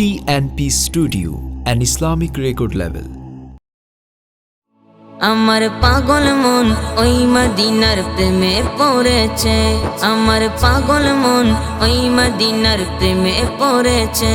TNP studio an Islamic record level আমার পাগল মন ওই মদিনার প্রেমে পড়েছে। আমার পাগল মন ওই মদিনার প্রেমে পড়েছে।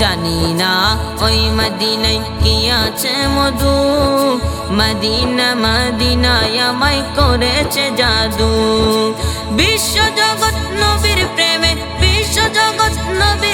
জানি না, ওই মদিনায় কি আছে মধু? মদিনা, মদিনায় আমায় করেছে জাদু। বিশ্ব জগৎ নবীর প্রেমে বিশ্ব জগৎ নবীর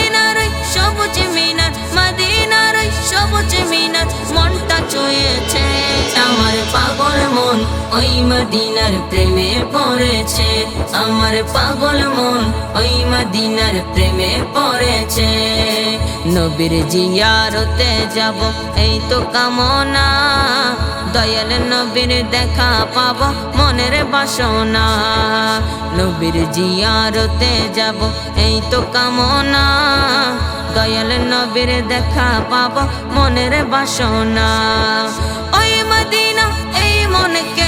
সবুজ মিনার, মনটা চয়েছে। আমার পাগল মন ওই মদিনার প্রেমে পড়েছে। আমার পাগল মন ওই মদিনার প্রেমে পড়েছে। নবীর জিয়ারতে যাব, এই তো কামনা। দয়াল নবীর দেখা পাব, মনের বাসনা। নবীর জিয়ারতে যাব, এই তো কামনা। দয়াল নবীর দেখা পাব, মনের বাসনা। ওই মদিনা, এই মনকে